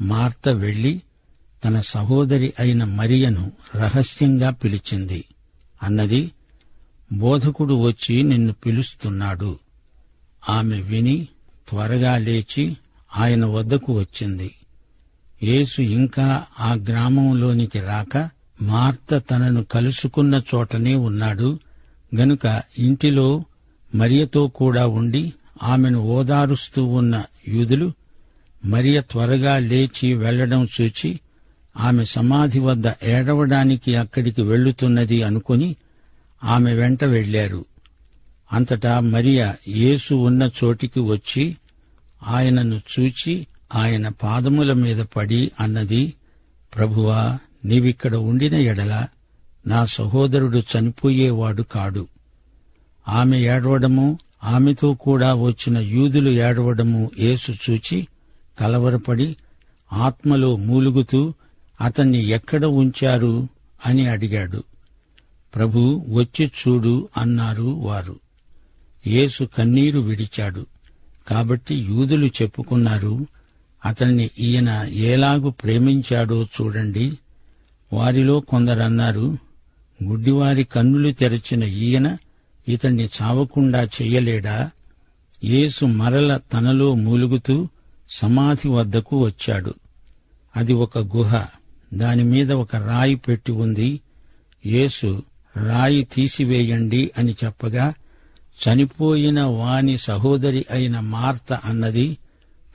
Martha వెళ్ళి తన సహోదరి అయిన మరియను రహస్యంగా పిలిచింది. అన్నది బోధకుడు వచ్చి నిన్ను పిలుస్తున్నాడు. ఆమె విని త్వరగా లేచి ఆయన వద్దకు వచ్చింది. యేసు ఇంకా ఆ గ్రామంలోనికి రాక మార్త తనను కలుసుకున్న చోటనే ఉన్నాడు. గనుక ఇంటిలో మరియతో కూడా ఉండి ఆమెను ఓదారుస్తూ ఉన్న యూదులు మరియ త్వరగా లేచి వెళ్ళడం చూచి ఆమె సమాధి వద్ద ఏడవడానికి అక్కడికి వెళ్ళుతున్నది అనుకుని ఆమె వెంట వెళ్ళారు అంతటా మరియ యేసు ఉన్న చోటికి వచ్చి ఆయనను చూచి ఆయన పాదముల మీద పడి అన్నది ప్రభువా నీవిక్కడ ఉండిన ఎడల నా సహోదరుడు చనిపోయేవాడు కాడు. ఆమె ఏడవడము ఆమెతో కూడా వచ్చిన యూదులు ఏడవడము యేసు చూచి కలవరపడి ఆత్మలో మూలుగుతూ అతన్ని ఎక్కడ ఉంచారు అని అడిగాడు. ప్రభు వచ్చి చూడు అన్నారు వారు. యేసు కన్నీరు విడిచాడు. కాబట్టి యూదులు చెప్పుకున్నారు అతన్ని ఈయన ఏలాగు ప్రేమించాడో చూడండి. వారిలో కొందరన్నారు గుడ్డివారి కన్నులు తెరచిన ఈయన ఇతన్ని చావకుండా చెయ్యలేడా యేసు మరల తనలో మూలుగుతూ సమాధి వద్దకు వచ్చాడు. అది ఒక గుహ. దానిమీద ఒక రాయి పెట్టి ఉంది. యేసు రాయి తీసివేయండి అని చెప్పగా చనిపోయిన వాని సహోదరి అయిన మార్త అన్నది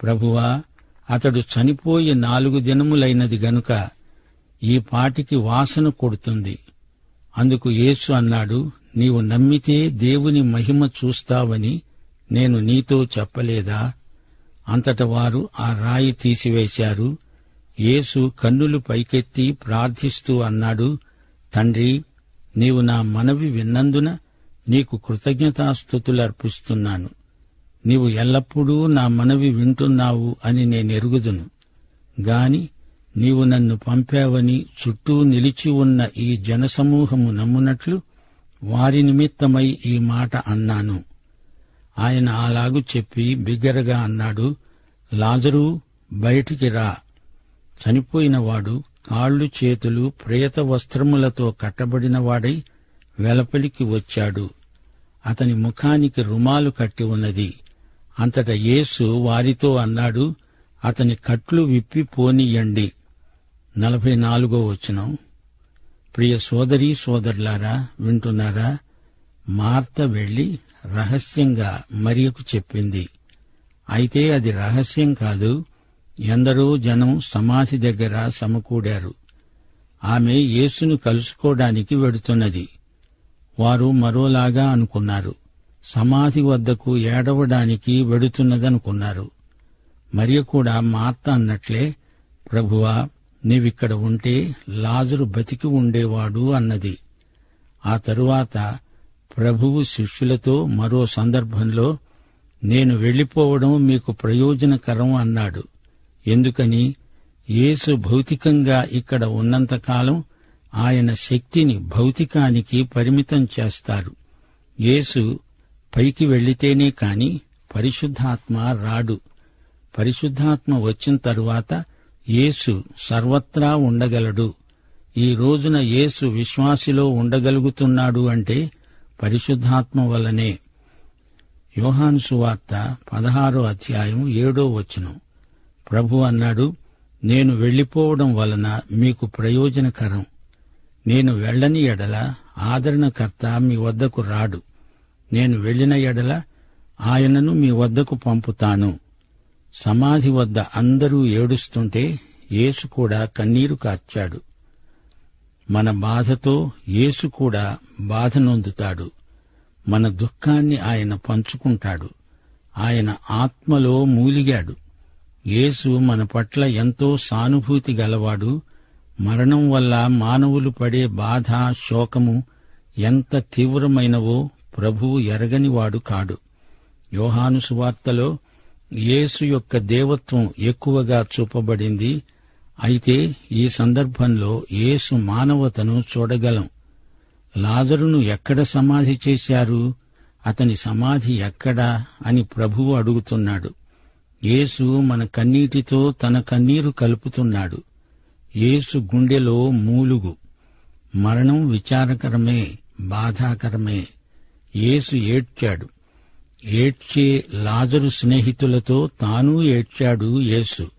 ప్రభువా అతడు చనిపోయి నాలుగు దినములైనది గనుక ఈ పాటికి వాసన కొడుతుంది. అందుకు యేసు అన్నాడు నీవు నమ్మితే దేవుని మహిమ చూస్తావని నేను నీతో చెప్పలేదా? అంతట వారు ఆ రాయి తీసివేశారు. యేసు కన్నులు పైకెత్తి ప్రార్థిస్తూ అన్నాడు తండ్రి నీవు నా మనవి విన్నందున నీకు కృతజ్ఞతాస్థుతులర్పిస్తున్నాను నీవు ఎల్లప్పుడూ నా మనవి వింటున్నావు అని నేనెరుగుదును. గాని నీవు నన్ను పంపావని చుట్టూ నిలిచి ఉన్న ఈ జనసమూహము నమ్మునట్లు వారి నిమిత్తమై ఈ మాట అన్నాను. ఆయన అలాగు చెప్పి బిగ్గరగా అన్నాడు లాజరు బయటికి రా. చనిపోయినవాడు కాళ్ళు చేతులు ప్రేత వస్త్రములతో కట్టబడినవాడై వెలపలికి వచ్చాడు. అతని ముఖానికి రుమాలు కట్టి ఉన్నది. అంతట యేసు వారితో అన్నాడు అతని కట్లు విప్పి పోనీయండి. నలభై నాలుగో వచనం. ప్రియ సోదరి సోదరులారా వింటున్నారా? మార్త వెళ్ళి రహస్యంగా మరియకు చెప్పింది. అయితే అది రహస్యం కాదు. ఎందరో జనం సమాధి దగ్గర సమకూడారు. ఆమె యేసును కలుసుకోవడానికి వెడుతున్నది. వారు మరోలాగా అనుకున్నారు. సమాధి వద్దకు ఏడవడానికి వెడుతున్నదనుకున్నారు. మరియ కూడా మార్త అన్నట్లే ప్రభువా నీవిక్కడ ఉంటే లాజరు బతికి ఉండేవాడు అన్నది. ఆ తరువాత ప్రభువు శిష్యులతో మరో సందర్భంలో నేను వెళ్ళిపోవడం మీకు ప్రయోజనకరం అన్నాడు. ఎందుకని? యేసు భౌతికంగా ఇక్కడ ఉన్నంతకాలం ఆయన శక్తిని భౌతికానికి పరిమితం చేస్తారు. యేసు పైకి వెళ్ళితేనే కాని పరిశుద్ధాత్మ రాడు. పరిశుద్ధాత్మ వచ్చిన తరువాత యేసు సర్వత్రా ఉండగలడు. ఈ రోజున యేసు విశ్వాసిలో ఉండగలుగుతున్నాడు అంటే పరిశుద్ధాత్మ వల్లనే యోహాను సువార్త పదహారో అధ్యాయం ఏడో వచనం. ప్రభు అన్నాడు నేను వెళ్ళిపోవడం వలన మీకు ప్రయోజనకరం. నేను వెళ్ళని ఎడల ఆదరణకర్త మీ వద్దకు రాడు. నేను వెళ్ళిన ఎడల ఆయనను మీ వద్దకు పంపుతాను. సమాధి వద్ద అందరూ ఏడుస్తుంటే యేసు కూడా కన్నీరు కార్చాడు. మన బాధతో యేసు కూడా బాధ నొందుతాడు. మన దుఃఖాన్ని ఆయన పంచుకుంటాడు. ఆయన ఆత్మలో మూలిగాడు. యేసు మన పట్ల ఎంతో సానుభూతి గలవాడు. మరణం వల్ల మానవులు పడే బాధ శోకము ఎంత తీవ్రమైనవో ప్రభువు ఎరగనివాడు కాడు. యోహాను సువార్తలో యేసు యొక్క దేవత్వం ఎక్కువగా చూపబడింది. అయితే ఈ సందర్భంలో యేసు మానవతను చూడగలం. లాజరును ఎక్కడ సమాధి చేశారు? అతని సమాధి ఎక్కడా? అని ప్రభువు అడుగుతున్నాడు. యేసు మన కన్నీటితో తన కన్నీరు కలుపుతున్నాడు. యేసు గుండెలో మూలుగు. మరణం విచారకరమే బాధాకరమే. యేసు ఏడ్చాడు. ఏడ్చే లాజరు స్నేహితులతో తాను ఏడ్చాడు యేసు.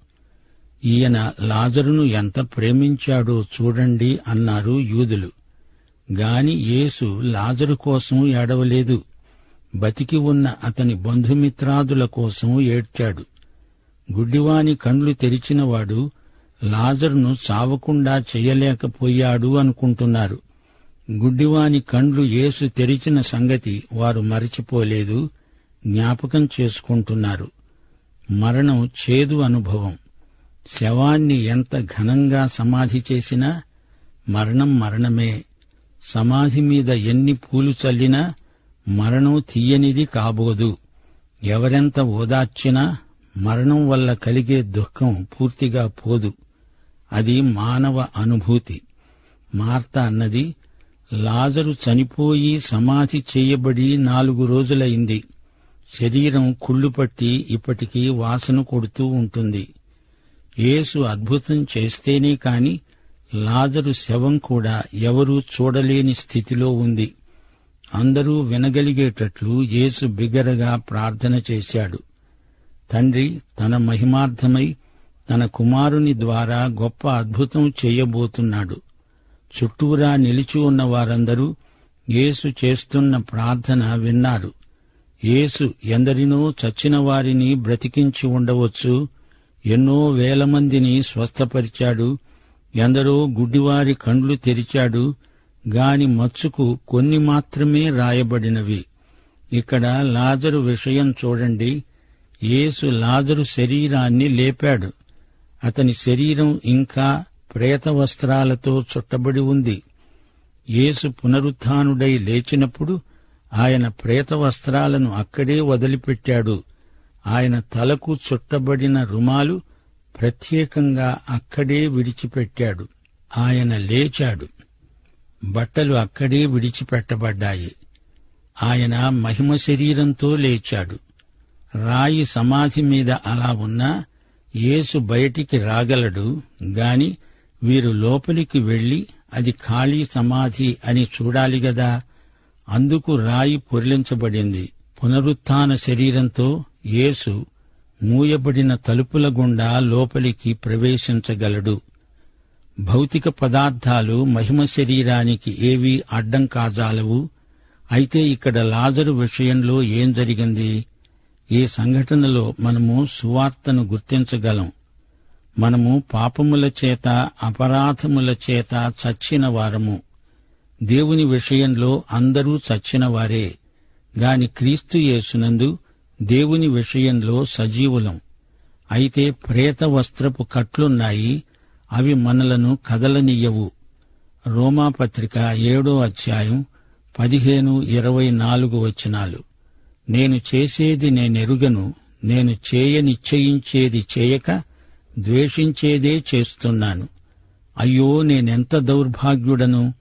ఈయన లాజరును ఎంత ప్రేమించాడో చూడండి అన్నారు యూదులు. గాని యేసు లాజరు కోసం ఏడవలేదు. బతికి ఉన్న అతని బంధుమిత్రాదుల కోసం ఏడ్చాడు. గుడ్డివాని కండ్లు తెరిచినవాడు లాజరును చావకుండా చెయ్యలేకపోయాడు అనుకుంటున్నారు. గుడ్డివాని కండ్లు యేసు తెరిచిన సంగతి వారు మరచిపోలేదు జ్ఞాపకం చేసుకుంటున్నారు. మరణం చేదు అనుభవం. శవాన్ని ఎంత ఘనంగా సమాధి చేసినా మరణం మరణమే. సమాధి మీద ఎన్ని పూలు చల్లినా మరణం తీయనిది కాబోదు. ఎవరెంత ఓదార్చినా మరణం వల్ల కలిగే దుఃఖం పూర్తిగా పోదు. అది మానవ అనుభూతి. మార్త అన్నది లాజరు చనిపోయి సమాధి చేయబడి నాలుగు రోజులైంది. శరీరం కుళ్ళుపట్టి ఇప్పటికీ వాసన కొడుతూ ఉంటుంది. యేసు అద్భుతం చేస్తేనే కాని లాజరు శవం కూడా ఎవరూ చూడలేని స్థితిలో ఉంది. అందరూ వినగలిగేటట్లు యేసు బిగ్గరగా ప్రార్థన చేశాడు. తండ్రి తన మహిమార్థమై తన కుమారుని ద్వారా గొప్ప అద్భుతం చేయబోతున్నాడు. చుట్టూరా నిలిచి ఉన్న వారందరూ యేసు చేస్తున్న ప్రార్థన విన్నారు. యేసు ఎందరినో చచ్చిన వారిని బ్రతికించి ఉండవచ్చు ఎన్నో వేల మందిని స్వస్థపరిచాడు ఎందరో గుడ్డివారి కండ్లు తెరిచాడు గాని మచ్చుకు కొన్ని మాత్రమే రాయబడినవి. ఇక్కడ లాజరు విషయం చూడండి. యేసు లాజరు శరీరాన్ని లేపాడు. అతని శరీరం ఇంకా ప్రేత వస్త్రాలతో చుట్టబడి ఉంది. యేసు పునరుత్థానుడై లేచినప్పుడు ఆయన ప్రేత వస్త్రాలను అక్కడే వదిలిపెట్టాడు. ఆయన తలకు చుట్టబడిన రుమాలు ప్రత్యేకంగా అక్కడే విడిచిపెట్టాడు. ఆయన లేచాడు. బట్టలు అక్కడే విడిచిపెట్టబడ్డాయి. ఆయన మహిమ శరీరంతో లేచాడు. రాయి సమాధి మీద అలా ఉన్నా యేసు బయటికి రాగలడు గాని వీరు లోపలికి వెళ్ళి అది ఖాళీ సమాధి అని చూడాలి గదా. అందుకు రాయి పొరిలించబడింది. పునరుత్థాన శరీరంతో యేసు మూయబడిన తలుపుల గుండా లోపలికి ప్రవేశించగలడు. భౌతిక పదార్థాలు మహిమ శరీరానికి ఏవీ అడ్డం కాజాలవు. అయితే ఇక్కడ లాజరు విషయంలో ఏం జరిగింది? ఈ సంఘటనలో మనము సువార్తను గుర్తించగలం. మనము పాపముల చేత అపరాధముల చేత చచ్చిన వారము. దేవుని విషయంలో అందరూ చచ్చినవారే గాని క్రీస్తు యేసునందు దేవుని విషయంలో సజీవులం. అయితే ప్రేత వస్త్రపు కట్లున్నాయి అవి మనలను కదలనియ్యవు రోమాపత్రిక ఏడో అధ్యాయం పదిహేను ఇరవై నాలుగు వచనాలు. నేను చేసేది నేనెరుగను నేను చేయనిశ్చయించేది చేయక ద్వేషించేదే చేస్తున్నాను. అయ్యో నేనెంత దౌర్భాగ్యుడను?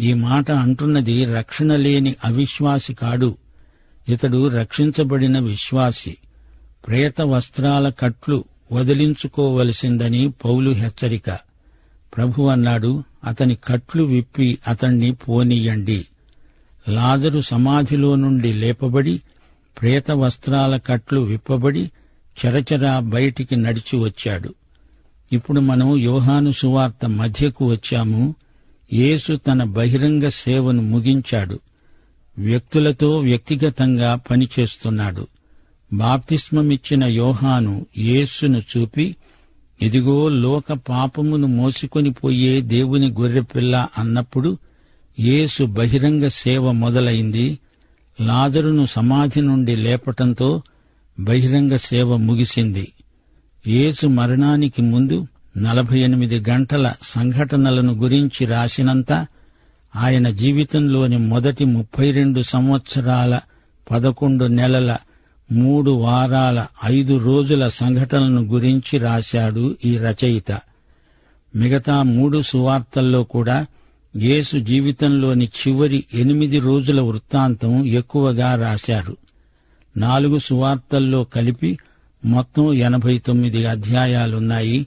ఈ మాట అంటున్నది రక్షణ లేని అవిశ్వాసి కాడు. ఇతడు రక్షించబడిన విశ్వాసి ప్రేత వస్త్రాల కట్లు వదిలించుకోవలసిందని పౌలు హెచ్చరిక. ప్రభు అన్నాడు అతని కట్లు విప్పి అతణ్ణి పోనీయండి. లాజరు సమాధిలో నుండి లేపబడి ప్రేత వస్త్రాల కట్లు విప్పబడి చరచరా బయటికి నడిచి వచ్చాడు. ఇప్పుడు మనం యోహాను సువార్త మధ్యకు వచ్చాము. యేసు తన బహిరంగ సేవను ముగించాడు. వ్యక్తులతో వ్యక్తిగతంగా పనిచేస్తున్నాడు. బాప్తిస్మమిచ్చిన యోహాను యేసును చూపి ఇదిగో లోక పాపమును మోసుకొని పోయే దేవుని గొర్రెపిల్ల అన్నప్పుడు యేసు బహిరంగ సేవ మొదలైంది. లాజరును సమాధి నుండి లేపటంతో బహిరంగ సేవ ముగిసింది. యేసు మరణానికి ముందు నలభై ఎనిమిది గంటల సంఘటనలను గురించి రాసినంత ఆయన జీవితంలోని మొదటి ముప్పై రెండు సంవత్సరాల పదకొండు నెలల మూడు వారాల ఐదు రోజుల సంఘటనలను గురించి రాశాడు ఈ రచయిత. మిగతా మూడు సువార్తల్లో కూడా యేసు జీవితంలోని చివరి ఎనిమిది రోజుల వృత్తాంతం ఎక్కువగా రాశారు. నాలుగు సువార్తల్లో కలిపి మొత్తం ఎనభై తొమ్మిది అధ్యాయాలున్నాయి.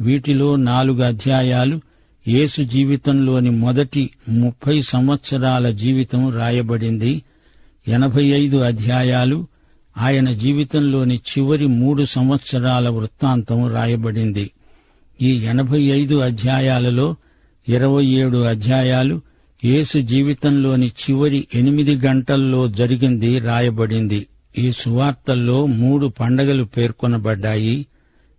వీటిలో నాలుగు అధ్యాయాలు యేసు జీవితంలోని మొదటి ముప్పై సంవత్సరాల జీవితం రాయబడింది. ఎనభై ఐదు అధ్యాయాలు ఆయన జీవితంలోని చివరి మూడు సంవత్సరాల వృత్తాంతం రాయబడింది. ఈ ఎనభై ఐదు అధ్యాయాలలో ఇరవై ఏడు అధ్యాయాలు యేసు జీవితంలోని చివరి ఎనిమిది గంటల్లో జరిగింది రాయబడింది. ఈ సువార్తల్లో మూడు పండగలు పేర్కొనబడ్డాయి.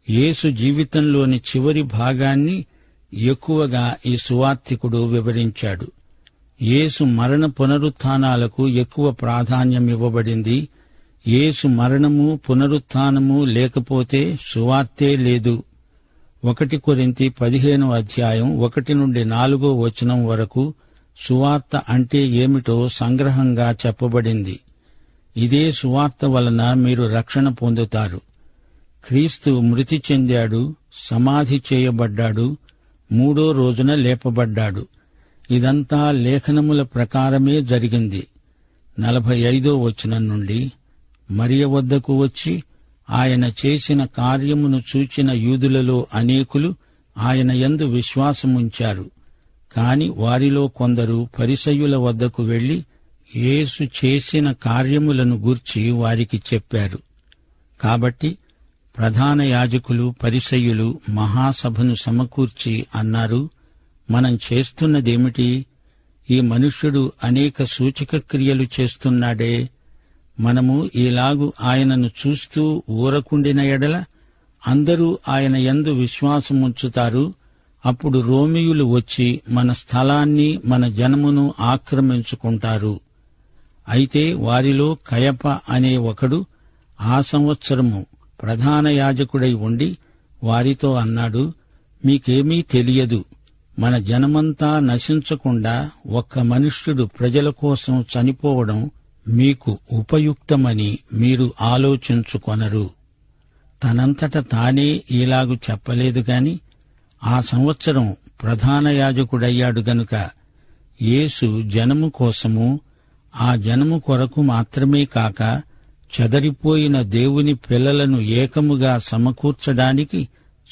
యేసు జీవితంలోని చివరి భాగాన్ని ఎక్కువగా ఈ సువార్థికుడు వివరించాడు. యేసు మరణ పునరుత్నాలకు ఎక్కువ ప్రాధాన్యం ఇవ్వబడింది. యేసు మరణము పునరుత్థానము లేకపోతే సువార్తే లేదు. ఒకటి కొరింతి పదిహేను అధ్యాయం ఒకటి నుండి నాలుగో వచనం వరకు సువార్త అంటే ఏమిటో సంగ్రహంగా చెప్పబడింది. ఇదే సువార్త వలన మీరు రక్షణ పొందుతారు. క్రీస్తు మృతి చెందాడు సమాధి చేయబడ్డాడు మూడో రోజున లేపబడ్డాడు. ఇదంతా లేఖనముల ప్రకారమే జరిగింది. నలభై ఐదో వచనం నుండి మరియ వద్దకు వచ్చి ఆయన చేసిన కార్యమును చూచిన యూదులలో అనేకులు ఆయన యందు విశ్వాసముంచారు. కాని వారిలో కొందరు పరిసయుల వద్దకు వెళ్ళి యేసు చేసిన కార్యములను గూర్చి వారికి చెప్పారు. కాబట్టి ప్రధాన యాజకులు పరిసయ్యులు మహాసభను సమకూర్చి అన్నారు మనం చేస్తున్నదేమిటి? ఈ మనుష్యుడు అనేక సూచక క్రియలు చేస్తున్నాడే. మనము ఈలాగు ఆయనను చూస్తూ ఊరకుండిన ఎడల అందరూ ఆయన యందు విశ్వాసముంచుతారు అప్పుడు రోమియులు వచ్చి మన స్థలాన్ని మన జనమును ఆక్రమించుకుంటారు. అయితే వారిలో కయప అనే ఒకడు ఆ సంవత్సరము ప్రధాన యాజకుడై ఉండి వారితో అన్నాడు మీకేమీ తెలియదు. మన జనమంతా నశించకుండా ఒక్క మనుష్యుడు ప్రజల కోసం చనిపోవడం మీకు ఉపయుక్తమని మీరు ఆలోచించుకొనరు. తనంతట తానే ఇలాగు చెప్పలేదు గాని ఆ సంవత్సరం ప్రధాన యాజకుడయ్యాడు గనుక యేసు జనము కోసము ఆ జనము కొరకు మాత్రమే కాక చెదరిపోయిన దేవుని పిల్లలను ఏకముగా సమకూర్చడానికి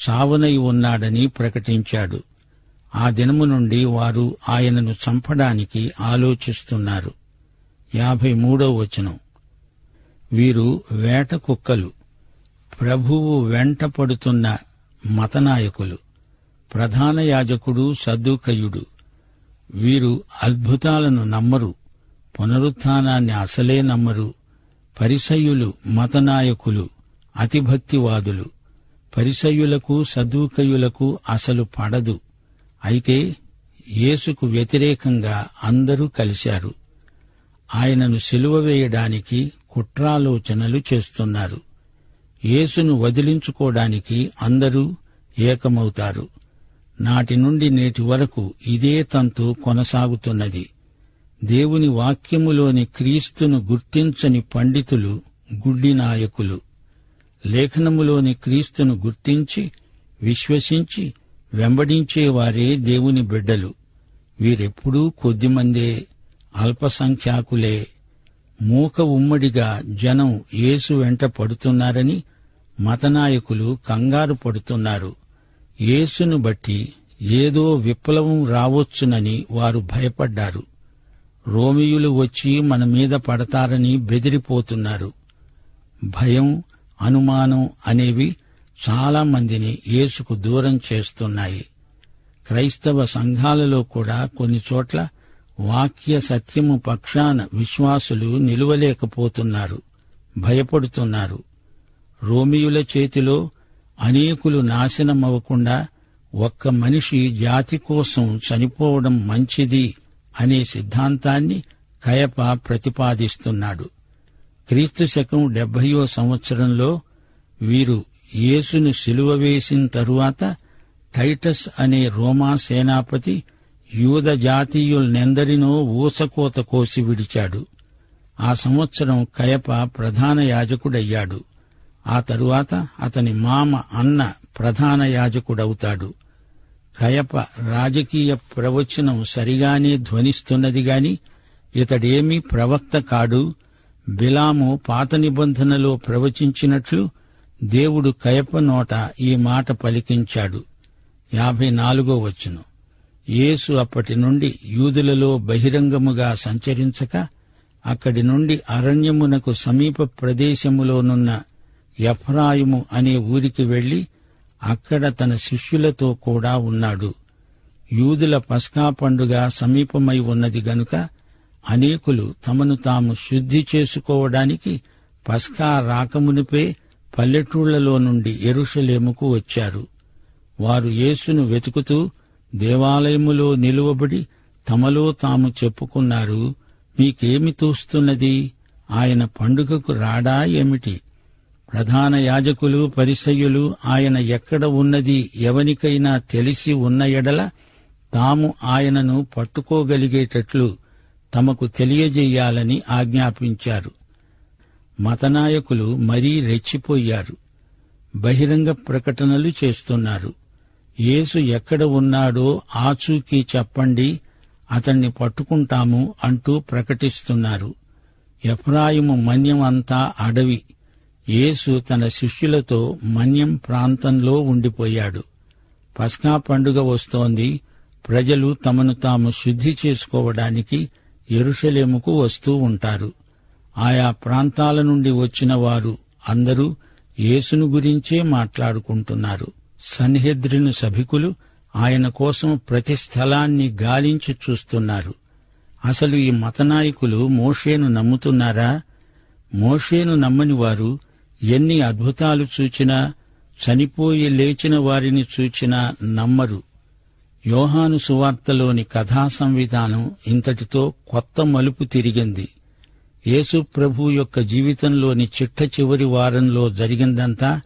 చావనై ఉన్నాడని ప్రకటించాడు. ఆ దినము నుండి వారు ఆయనను చంపడానికి ఆలోచిస్తున్నారు. యాభై మూడో వచనం. వీరు వేట కుక్కలు. ప్రభువు వెంట పడుతున్న మతనాయకులు. ప్రధాన యాజకుడు సద్దుకయుడు వీరు అద్భుతాలను నమ్మరు. పునరుత్నాన్ని అసలే నమ్మరు. పరిసయులు మతనాయకులు అతిభక్తివాదులు. పరిసయులకు సదూకయులకు అసలు పడదు. అయితే యేసుకు వ్యతిరేకంగా అందరూ కలిశారు. ఆయనను సిలువ వేయడానికి కుట్రాలోచనలు చేస్తున్నారు. యేసును వదిలించుకోవడానికి అందరూ ఏకమవుతారు. నాటి నుండి నేటి వరకు ఇదే తంతు కొనసాగుతున్నది. దేవుని వాక్యములోని క్రీస్తును గుర్తించని పండితులు గుడ్డి నాయకులు. లేఖనములోని క్రీస్తును గుర్తించి విశ్వసించి వెంబడించేవారే దేవుని బిడ్డలు. వీరెప్పుడూ కొద్దిమందే అల్పసంఖ్యాకులే. మూక ఉమ్మడిగా జనం యేసు వెంట పడుతున్నారని మతనాయకులు కంగారు పడుతున్నారు. యేసును బట్టి ఏదో విప్లవం రావచ్చునని వారు భయపడ్డారు. రోమియులు వచ్చి మన మీద పడతారని బెదిరిపోతున్నారు. భయం అనుమానం అనేవి చాలా మందిని యేసుకు దూరం చేస్తున్నాయి. క్రైస్తవ సంఘాలలో కూడా కొన్ని చోట్ల వాక్య సత్యము పక్షాన విశ్వాసులు నిలువలేకపోతున్నారు భయపడుతున్నారు. రోమియుల చేతిలో అనేకులు నాశనమవ్వకుండా ఒక్క మనిషి జాతి కోసం చనిపోవడం మంచిది అనే సిద్ధాంతాన్ని కయప ప్రతిపాదిస్తున్నాడు. క్రీస్తు శకం డెబ్బయో సంవత్సరంలో వీరు యేసును సిలువ వేసిన తరువాత టైటస్ అనే రోమా సేనాపతి యూద జాతీయులనెందరినో ఊసకోత కోసి విడిచాడు. ఆ సంవత్సరం కయప ప్రధాన యాజకుడయ్యాడు. ఆ తరువాత అతని మామ అన్న ప్రధాన యాజకుడవుతాడు. కయప రాజకీయ ప్రవచనం సరిగానే ధ్వనిస్తున్నది గాని ఇతడేమీ ప్రవక్త కాడు. బిలాము పాత నిబంధనలో ప్రవచించినట్లు దేవుడు కయప నోట ఈ మాట పలికించాడు. యాభై నాలుగో వచ్చును యేసు అప్పటి నుండి యూదులలో బహిరంగముగా సంచరించక అక్కడి నుండి అరణ్యమునకు సమీప ప్రదేశములోనున్న ఎఫ్రాయిము అనే ఊరికి వెళ్ళి అక్కడ తన శిష్యులతో కూడా ఉన్నాడు. యూదుల పస్కా పండుగ సమీపమై ఉన్నది గనుక అనేకులు తమను తాము శుద్ధి చేసుకోవడానికి పస్కా రాకమునిపే పల్లెటూళ్ళలో నుండి ఎరుషలేముకు వచ్చారు. వారు యేసును వెతుకుతూ దేవాలయములో నిలువబడి తమలో తాము చెప్పుకున్నారు మీకేమి తోస్తున్నది? ఆయన పండుగకు రాడా ఏమిటి? ప్రధాన యాజకులు పరిసయ్యులు ఆయన ఎక్కడ ఉన్నది ఎవనికైనా తెలిసి ఉన్న ఎడల తాము ఆయనను పట్టుకోగలిగేటట్లు తమకు తెలియజేయాలని ఆజ్ఞాపించారు. మతనాయకులు మరీ రెచ్చిపోయారు. బహిరంగ ప్రకటనలు చేస్తున్నారు. యేసు ఎక్కడ ఉన్నాడో ఆచూకీ చెప్పండి అతన్ని పట్టుకుంటాము అంటూ ప్రకటిస్తున్నారు. ఎఫ్రాయిము మన్యం అంతా అడవి. యేసు తన శిష్యులతో మన్యం ప్రాంతంలో ఉండిపోయాడు. పస్కా పండుగ వస్తోంది. ప్రజలు తమను తాము శుద్ధి చేసుకోవడానికి ఎరుషలేముకు వస్తూ ఉంటారు. ఆయా ప్రాంతాల నుండి వచ్చిన వారు అందరూ యేసును గురించే మాట్లాడుకుంటున్నారు. సన్హెద్రిను సభికులు ఆయన కోసం ప్రతి స్థలాన్ని గాలించి చూస్తున్నారు. అసలు ఈ మతనాయకులు మోషేను నమ్ముతున్నారా? మోషేను నమ్మని వారు ఎన్ని అద్భుతాలు చూచినా చనిపోయి లేచిన వారిని చూచినా నమ్మరు. యోహాను సువార్తలోని కథా సంవిధానం ఇంతటితో కొత్త మలుపు తిరిగింది. యేసు ప్రభు యొక్క జీవితంలోని చిట్ట చివరి వారంలో జరిగిందంతా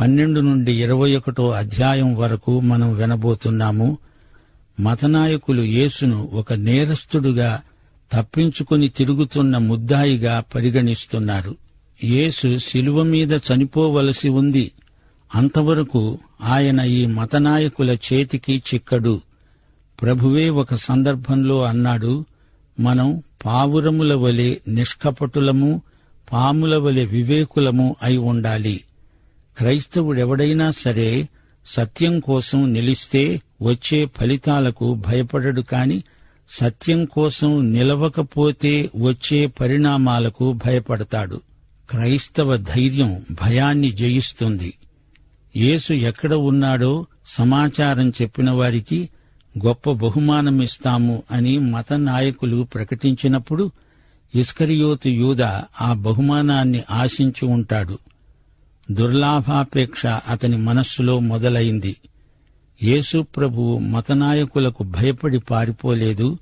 పన్నెండు నుండి ఇరవై ఒకటో అధ్యాయం వరకు మనం వినబోతున్నాము. మతనాయకులు యేసును ఒక నేరస్తుడుగా తప్పించుకుని తిరుగుతున్న ముద్దాయిగా పరిగణిస్తున్నారు. యేసు శిలువ మీద చనిపోవలసి ఉంది. అంతవరకు ఆయన ఈ మతనాయకుల చేతికి చిక్కడు. ప్రభువే ఒక సందర్భంలో అన్నాడు మనం పావురముల వలె నిష్కపటులము పాముల వలె వివేకులము అయి ఉండాలి. క్రైస్తవుడెవడైనా సరే సత్యం కోసం నిలిస్తే వచ్చే ఫలితాలకు భయపడడు కాని సత్యం కోసం నిలవకపోతే వచ్చే పరిణామాలకు భయపడతాడు. క్రైస్తవ ధైర్యం భయాన్ని జయిస్తుంది. యేసు ఎక్కడ ఉన్నాడో సమాచారం చెప్పిన వారికి గొప్ప బహుమానమిస్తాము అని మత నాయకులు ప్రకటించినప్పుడు ఇస్కరియోతు యూద ఆ బహుమానాన్ని ఆశించి ఉంటాడు. దుర్లాభాపేక్ష అతని మనస్సులో మొదలైంది. యేసు ప్రభువు మతనాయకులకు భయపడి పారిపోలేదు.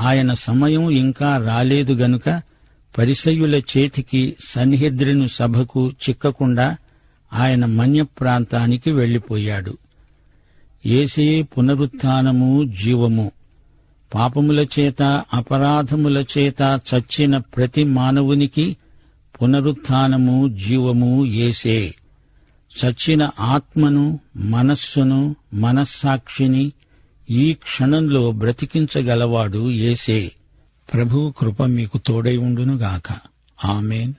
ఆయన సమయం ఇంకా రాలేదు గనుక పరిసయుల చేతికి సన్హెద్రిను సభకు చిక్కకుండా ఆయన మన్య ప్రాంతానికి వెళ్ళిపోయాడు ఏసే పునరుత్నము జీవము. పాపముల చేత అపరాధముల చేత చచ్చిన ప్రతి మానవునికి పునరుత్నము జీవము ఏసే. చచ్చిన ఆత్మను మనస్సును మనస్సాక్షిని ఈ క్షణంలో బ్రతికించగలవాడు ఏసే. ప్రభు కృప మీకు తోడై ఉండునుగాక. ఆమెన్.